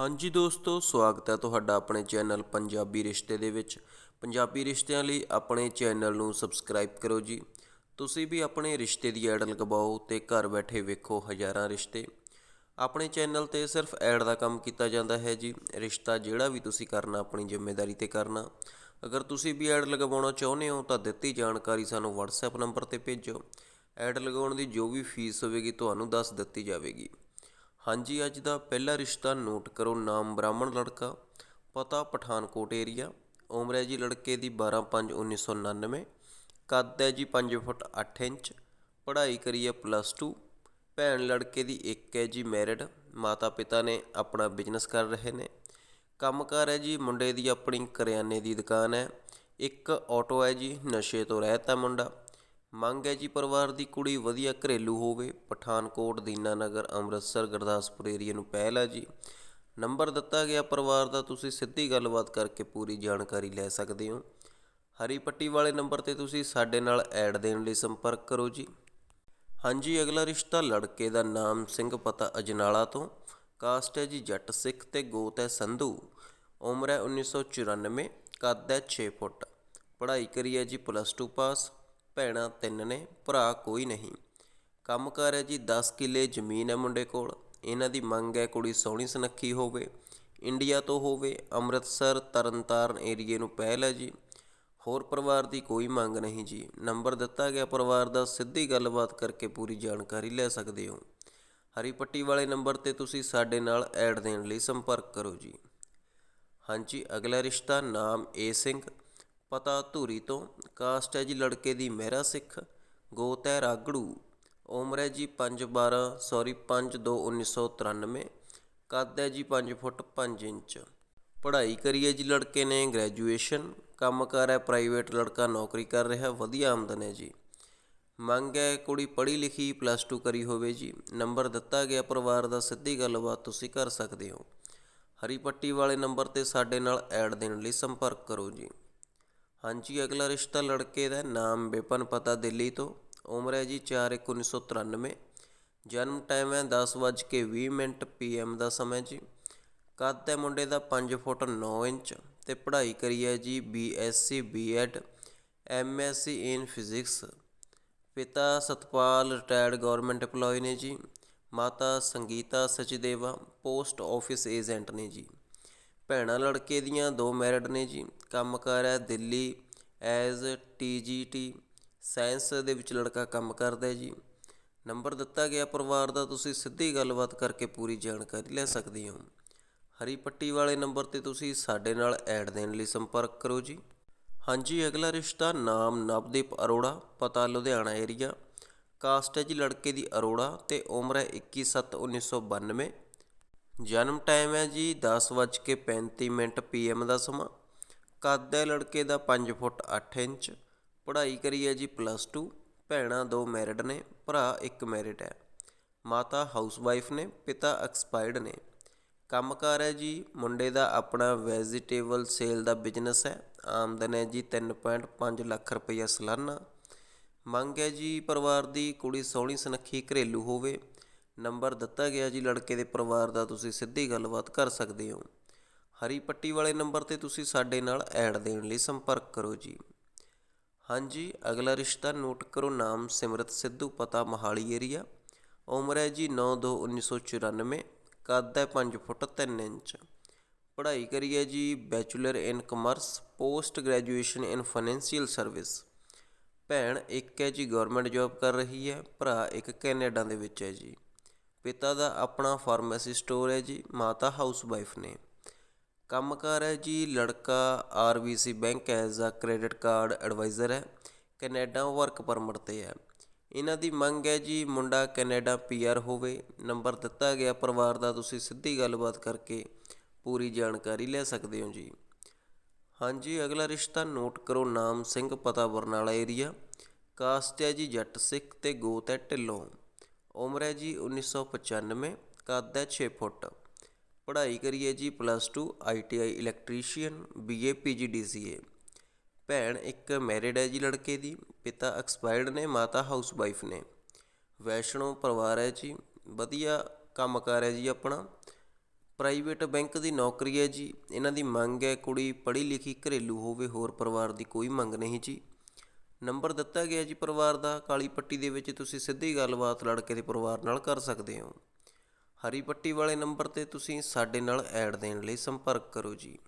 ਹਾਂਜੀ ਦੋਸਤੋ, ਸਵਾਗਤ ਹੈ ਤੁਹਾਡਾ ਆਪਣੇ ਚੈਨਲ ਪੰਜਾਬੀ ਰਿਸ਼ਤੇ ਦੇ ਵਿੱਚ। ਪੰਜਾਬੀ ਰਿਸ਼ਤਿਆਂ ਲਈ ਆਪਣੇ ਚੈਨਲ ਨੂੰ ਸਬਸਕ੍ਰਾਈਬ ਕਰੋ ਜੀ। ਤੁਸੀਂ ਵੀ ਆਪਣੇ ਰਿਸ਼ਤੇ ਦੀ ਐਡ ਲਗਵਾਓ ਤੇ ਘਰ ਬੈਠੇ ਵੇਖੋ ਹਜ਼ਾਰਾਂ ਰਿਸ਼ਤੇ। ਆਪਣੇ ਚੈਨਲ ਤੇ ਸਿਰਫ ਐਡ ਦਾ ਕੰਮ ਕੀਤਾ ਜਾਂਦਾ ਹੈ ਜੀ। ਰਿਸ਼ਤਾ ਜਿਹੜਾ ਵੀ ਤੁਸੀਂ ਕਰਨਾ, ਆਪਣੀ ਜ਼ਿੰਮੇਵਾਰੀ ਤੇ ਕਰਨਾ। ਅਗਰ ਤੁਸੀਂ ਵੀ ਐਡ ਲਗਵਾਉਣਾ ਚਾਹੁੰਦੇ ਹੋ ਤਾਂ ਦਿੱਤੀ ਜਾਣਕਾਰੀ ਸਾਨੂੰ WhatsApp ਨੰਬਰ ਤੇ ਭੇਜੋ। ਐਡ ਲਗਾਉਣ ਦੀ ਜੋ ਵੀ ਫੀਸ ਹੋਵੇਗੀ, ਤੁਹਾਨੂੰ ਦੱਸ ਦਿੱਤੀ ਜਾਵੇਗੀ। ਹਾਂਜੀ, ਅੱਜ ਦਾ ਪਹਿਲਾ ਰਿਸ਼ਤਾ ਨੋਟ ਕਰੋ। ਨਾਮ ਬ੍ਰਾਹਮਣ ਲੜਕਾ, ਪਤਾ ਪਠਾਨਕੋਟ ਏਰੀਆ ਉਮਰ ਹੈ ਜੀ ਲੜਕੇ ਦੀ 12/5/1999 ਕੱਦ ਹੈ ਜੀ 5 ਫੁੱਟ 8 ਇੰਚ, ਪੜ੍ਹਾਈ ਕਰੀ ਹੈ ਪਲੱਸ 2 ਭੈਣ ਲੜਕੇ ਦੀ ਇੱਕ ਹੈ ਜੀ ਮੈਰਿਡ ਮਾਤਾ ਪਿਤਾ ਨੇ ਆਪਣਾ ਬਿਜ਼ਨਸ ਕਰ ਰਹੇ ਨੇ। ਕੰਮਕਾਰ ਹੈ ਜੀ ਮੁੰਡੇ ਦੀ ਆਪਣੀ ਕਰਿਆਨੇ ਦੀ ਦੁਕਾਨ ਹੈ, ਇੱਕ ਆਟੋ ਹੈ ਜੀ, ਨਸ਼ੇ ਤੋਂ ਰਹਿਤ ਹੈ ਮੁੰਡਾ। ਮੰਗ ਹੈ ਜੀ ਪਰਿਵਾਰ ਦੀ ਕੁੜੀ ਵਧੀਆ ਘਰੇਲੂ ਹੋਵੇ। ਪਠਾਨਕੋਟ, ਦੀਨਾਨਗਰ, ਅੰਮ੍ਰਿਤਸਰ, ਗੁਰਦਾਸਪੁਰ ਏਰੀਏ ਨੂੰ ਪਹਿਲ ਹੈ ਜੀ। ਨੰਬਰ ਦਿੱਤਾ ਗਿਆ ਪਰਿਵਾਰ ਦਾ, ਤੁਸੀਂ ਸਿੱਧੀ ਗੱਲਬਾਤ ਕਰਕੇ ਪੂਰੀ ਜਾਣਕਾਰੀ ਲੈ ਸਕਦੇ ਹੋ। ਹਰੀ ਪੱਟੀ ਵਾਲੇ ਨੰਬਰ ਤੇ ਤੁਸੀਂ ਸਾਡੇ ਨਾਲ ਐਡ ਦੇਣ ਲਈ ਸੰਪਰਕ ਕਰੋ ਜੀ। ਹਾਂਜੀ, ਅਗਲਾ ਰਿਸ਼ਤਾ ਲੜਕੇ ਦਾ ਨਾਮ ਸਿੰਘ ਪਤਾ ਅਜਨਾਲਾ ਤੋਂ। ਕਾਸਟ ਹੈ ਜੀ ਜੱਟ ਸਿੱਖ ਤੇ ਗੋਤ ਹੈ ਸੰਧੂ। ਉਮਰ ਹੈ 1994 ਕੱਦ ਹੈ 6 ਫੁੱਟ। ਪੜ੍ਹਾਈ ਕਰੀ ਹੈ ਜੀ ਪਲੱਸ 2 ਪਾਸ ਭੈਣਾਂ ਤਿੰਨ ਨੇ, ਭਰਾ ਕੋਈ ਨਹੀਂ। ਕੰਮ ਕੰਮਕਾਰ ਹੈ ਜੀ 10 ਕਿੱਲੇ ਜ਼ਮੀਨ ਹੈ ਮੁੰਡੇ ਕੋਲ। ਇਹਨਾਂ ਦੀ ਮੰਗ ਹੈ ਕੁੜੀ ਸੋਹਣੀ ਸੁਨੱਖੀ ਹੋਵੇ, ਇੰਡੀਆ ਤੋਂ ਹੋਵੇ, ਅੰਮ੍ਰਿਤਸਰ, ਤਰਨਤਾਰਨ ਏਰੀਏ ਨੂੰ ਪਹਿਲ ਹੈ ਜੀ। ਹੋਰ ਪਰਿਵਾਰ ਦੀ ਕੋਈ ਮੰਗ ਨਹੀਂ ਜੀ। ਨੰਬਰ ਦਿੱਤਾ ਗਿਆ ਪਰਿਵਾਰ ਦਾ, ਸਿੱਧੀ ਗੱਲਬਾਤ ਕਰਕੇ ਪੂਰੀ ਜਾਣਕਾਰੀ ਲੈ ਸਕਦੇ ਹੋ। ਹਰੀ ਪੱਟੀ ਵਾਲੇ ਨੰਬਰ ਤੇ ਤੁਸੀਂ ਸਾਡੇ ਨਾਲ ਐਡ ਦੇਣ ਲਈ ਸੰਪਰਕ ਕਰੋ ਜੀ। ਹਾਂਜੀ, ਅਗਲਾ ਰਿਸ਼ਤਾ ਨਾਮ ਏ ਸਿੰਘ ਪਤਾ ਧੂਰੀ ਤੋਂ, ਕਾਸਟ ਹੈ ਜੀ ਲੜਕੇ ਦੀ ਮਹਿਰਾ ਸਿੱਖ, ਗੋਤ ਹੈ ਰਾਗੜੂ। ਉਮਰ ਹੈ ਜੀ 5 12 ਸੌਰੀ 5 2 1993 ਕੱਦ ਹੈ ਜੀ 5 ਫੁੱਟ 5 ਇੰਚ। ਪੜ੍ਹਾਈ ਕਰੀ ਹੈ ਜੀ ਲੜਕੇ ਨੇ ਗ੍ਰੈਜੂਏਸ਼ਨ ਕੰਮ ਕੰਮਕਾਰ ਹੈ ਪ੍ਰਾਈਵੇਟ ਲੜਕਾ ਨੌਕਰੀ ਕਰ ਰਿਹਾ, ਵਧੀਆ ਆਮਦਨ ਹੈ ਜੀ। ਮੰਗ ਹੈ ਕੁੜੀ ਪੜ੍ਹੀ ਲਿਖੀ ਪਲੱਸ 2 ਕਰੀ ਹੋਵੇ ਜੀ। ਨੰਬਰ ਦਿੱਤਾ ਗਿਆ ਪਰਿਵਾਰ ਦਾ, ਸਿੱਧੀ ਗੱਲਬਾਤ ਤੁਸੀਂ ਕਰ ਸਕਦੇ ਹੋ। ਹਰੀ ਪੱਟੀ ਵਾਲੇ ਨੰਬਰ ਤੇ ਸਾਡੇ ਨਾਲ ਐਡ ਦੇਣ ਲਈ ਸੰਪਰਕ ਕਰੋ ਜੀ। ਹਾਂਜੀ, ਅਗਲਾ ਰਿਸ਼ਤਾ ਲੜਕੇ ਦਾ ਨਾਮ ਵਿਪਨ ਪਤਾ ਦਿੱਲੀ ਤੋਂ, ਉਮਰ ਹੈ ਜੀ 4/1/1993 ਜਨਮ ਟਾਈਮ ਹੈ 10:20 ਮਿੰਟ ਪੀਐਮ ਦਾ ਸਮਾਂ ਜੀ, ਕੱਦ ਹੈ ਮੁੰਡੇ ਦਾ 5 ਫੁੱਟ 9 ਇੰਚ ਤੇ ਪੜ੍ਹਾਈ ਕਰੀ ਹੈ ਜੀ BSc BEd MSc in physics ਪਿਤਾ ਸਤਪਾਲ ਰਿਟਾਇਰਡ ਗਵਰਨਮੈਂਟ EMPLOYE ਨੇ ਜੀ, ਮਾਤਾ Sangeeta Sachdeva post office agent ਨੇ ਜੀ। ਭੈਣਾਂ ਲੜਕੇ ਦੀਆਂ ਦੋ ਮੈਰਿਡ ਨੇ ਜੀ। ਕੰਮ ਕਾਰ ਹੈ Delhi, as T G T, science ਦੇ ਵਿੱਚ ਲੜਕਾ ਕੰਮ ਕਰਦਾ ਜੀ। ਨੰਬਰ ਦਿੱਤਾ ਗਿਆ ਪਰਿਵਾਰ ਦਾ, ਤੁਸੀਂ ਸਿੱਧੀ ਗੱਲਬਾਤ ਕਰਕੇ ਪੂਰੀ ਜਾਣਕਾਰੀ ਲੈ ਸਕਦੇ ਹੋ। ਹਰੀ ਪੱਟੀ ਵਾਲੇ ਨੰਬਰ ਤੇ ਤੁਸੀਂ ਸਾਡੇ ਨਾਲ ਐਡ ਦੇਣ ਲਈ ਸੰਪਰਕ ਕਰੋ ਜੀ। ਹਾਂਜੀ, ਅਗਲਾ ਰਿਸ਼ਤਾ ਨਾਮ ਨਵਦੀਪ ਅਰੋੜਾ, ਪਤਾ ਲੁਧਿਆਣਾ ਏਰੀਆ ਕਾਸਟ ਹੈ ਜੀ ਲੜਕੇ ਦੀ ਅਰੋੜਾ ਤੇ ਉਮਰ ਹੈ 21/7/1992 ਜਨਮ ਟਾਈਮ ਹੈ ਜੀ 10:35 ਮਿੰਟ ਪੀਐਮ ਦਾ ਸਮਾਂ। ਕੱਦ ਹੈ ਲੜਕੇ ਦਾ 5 ਫੁੱਟ 8 ਇੰਚ। ਪੜ੍ਹਾਈ ਕਰੀ ਹੈ ਜੀ ਪਲੱਸ 2 ਭੈਣਾਂ ਦੋ ਮੈਰਿਡ ਨੇ, ਭਰਾ ਇੱਕ ਮੈਰਿਡ ਹੈ। ਮਾਤਾ ਹਾਊਸਵਾਈਫ ਨੇ, ਪਿਤਾ ਐਕਸਪਾਇਰਡ ਨੇ। ਕੰਮਕਾਰ ਹੈ ਜੀ, ਮੁੰਡੇ ਦਾ ਆਪਣਾ ਵੈਜੀਟੇਬਲ ਸੇਲ ਦਾ ਬਿਜ਼ਨਸ ਹੈ। ਆਮਦਨ ਹੈ ਜੀ 3.5 ਲੱਖ ਰੁਪਈਆ ਸਾਲਾਨਾ। ਮੰਗ ਹੈ ਜੀ ਪਰਿਵਾਰ ਦੀ ਕੁੜੀ ਸੋਹਣੀ ਸੁਨੱਖੀ ਘਰੇਲੂ ਹੋਵੇ। ਨੰਬਰ ਦਿੱਤਾ ਗਿਆ ਜੀ, ਲੜਕੇ ਦੇ ਪਰਿਵਾਰ ਦਾ ਤੁਸੀਂ ਸਿੱਧੀ ਗੱਲਬਾਤ ਕਰ ਸਕਦੇ ਹੋ। ਹਰੀ ਪੱਟੀ ਵਾਲੇ ਨੰਬਰ ਤੇ ਤੁਸੀਂ ਸਾਡੇ ਨਾਲ ਐਡ ਦੇਣ ਲਈ ਸੰਪਰਕ ਕਰੋ ਜੀ। ਹਾਂਜੀ, ਅਗਲਾ ਰਿਸ਼ਤਾ ਨੋਟ ਕਰੋ, ਨਾਮ ਸਿਮਰਤ ਸਿੱਧੂ, ਪਤਾ ਮਹਾਲੀ ਏਰੀਆ ਉਮਰ ਹੈ ਜੀ 9/2/1994 ਕੱਦ ਹੈ 5 ਫੁੱਟ 3 ਇੰਚ। ਪੜ੍ਹਾਈ ਕਰੀ ਹੈ ਜੀ bachelor in commerce, post graduation in financial service. ਭੈਣ ਇੱਕ ਹੈ ਜੀ ਗਵਰਨਮੈਂਟ ਜੌਬ ਕਰ ਰਹੀ ਹੈ, ਭਰਾ ਇੱਕ ਕੈਨੇਡਾ ਦੇ ਵਿੱਚ ਹੈ ਜੀ। ਪਿਤਾ ਦਾ ਆਪਣਾ ਫਾਰਮੇਸੀ ਸਟੋਰ ਹੈ ਜੀ, ਮਾਤਾ ਹਾਊਸ ਵਾਈਫ ਨੇ ਕੰਮਕਾਰ ਹੈ ਜੀ, ਲੜਕਾ RBC bank as a credit card advisor ਹੈ, ਕੈਨੇਡਾ ਵਰਕ ਪਰਮਿਟ ਤੇ ਹੈ। ਇਹਨਾਂ ਦੀ ਮੰਗ ਹੈ ਜੀ, ਮੁੰਡਾ ਕੈਨੇਡਾ ਪੀਆਰ ਹੋਵੇ। ਨੰਬਰ ਦਿੱਤਾ ਗਿਆ ਪਰਿਵਾਰ ਦਾ, ਤੁਸੀਂ ਸਿੱਧੀ ਗੱਲਬਾਤ ਕਰਕੇ ਪੂਰੀ ਜਾਣਕਾਰੀ ਲੈ ਸਕਦੇ ਹੋ ਜੀ। ਹਾਂਜੀ, ਅਗਲਾ ਰਿਸ਼ਤਾ ਨੋਟ ਕਰੋ, ਨਾਮ ਸਿੰਘ ਪਤਾ ਬਰਨਾਲਾ ਏਰੀਆ ਕਾਸਟ ਹੈ ਜੀ, ਜੱਟ ਸਿੱਖ ਤੇ ਗੋਤ ਹੈ ਢਿੱਲੋਂ। ਉਮਰ ਹੈ ਜੀ 1995 ਕੱਦ ਹੈ ਛੇ ਫੁੱਟ। ਪੜ੍ਹਾਈ ਕਰੀਏ ਜੀ ਪਲੱਸ ਟੂ ਆਈ 2 ਆਈਟੀਆਈ ਇਲੈਕਟ੍ਰੀਸ਼ੀਅਨ ਸੀ ਏ ਭੈਣ ਇੱਕ ਮੈਰਿਡ ਹੈ ਜੀ ਲੜਕੇ ਦੀ, ਪਿਤਾ ਐਕਸਪਾਇਰਡ ਨੇ, ਮਾਤਾ ਹਾਊਸ ਵਾਈਫ ਨੇ। ਵੈਸ਼ਨੋ ਪਰਿਵਾਰ ਹੈ ਜੀ, ਵਧੀਆ ਕੰਮਕਾਰ ਹੈ ਜੀ ਆਪਣਾ। ਪ੍ਰਾਈਵੇਟ ਬੈਂਕ ਦੀ ਨੌਕਰੀ ਹੈ ਜੀ, ਇਹਨਾਂ ਦੀ ਮੰਗ ਹੈ ਕੁੜੀ ਪੜ੍ਹੀ ਲਿਖੀ ਘਰੇਲੂ ਹੋਵੇ, ਹੋਰ ਪਰਿਵਾਰ ਦੀ ਕੋਈ ਮੰਗ ਨਹੀਂ ਜੀ। ਨੰਬਰ ਦਿੱਤਾ ਗਿਆ ਜੀ ਪਰਿਵਾਰ ਦਾ, ਕਾਲੀ ਪੱਟੀ ਦੇ ਵਿੱਚ ਤੁਸੀਂ ਸਿੱਧੀ ਗੱਲਬਾਤ ਲੜਕੇ ਦੇ ਪਰਿਵਾਰ ਨਾਲ ਕਰ ਸਕਦੇ ਹੋ। ਹਰੀ ਪੱਟੀ ਵਾਲੇ ਨੰਬਰ ਤੇ ਤੁਸੀਂ ਸਾਡੇ ਨਾਲ ਐਡ ਦੇਣ ਲਈ ਸੰਪਰਕ ਕਰੋ ਜੀ।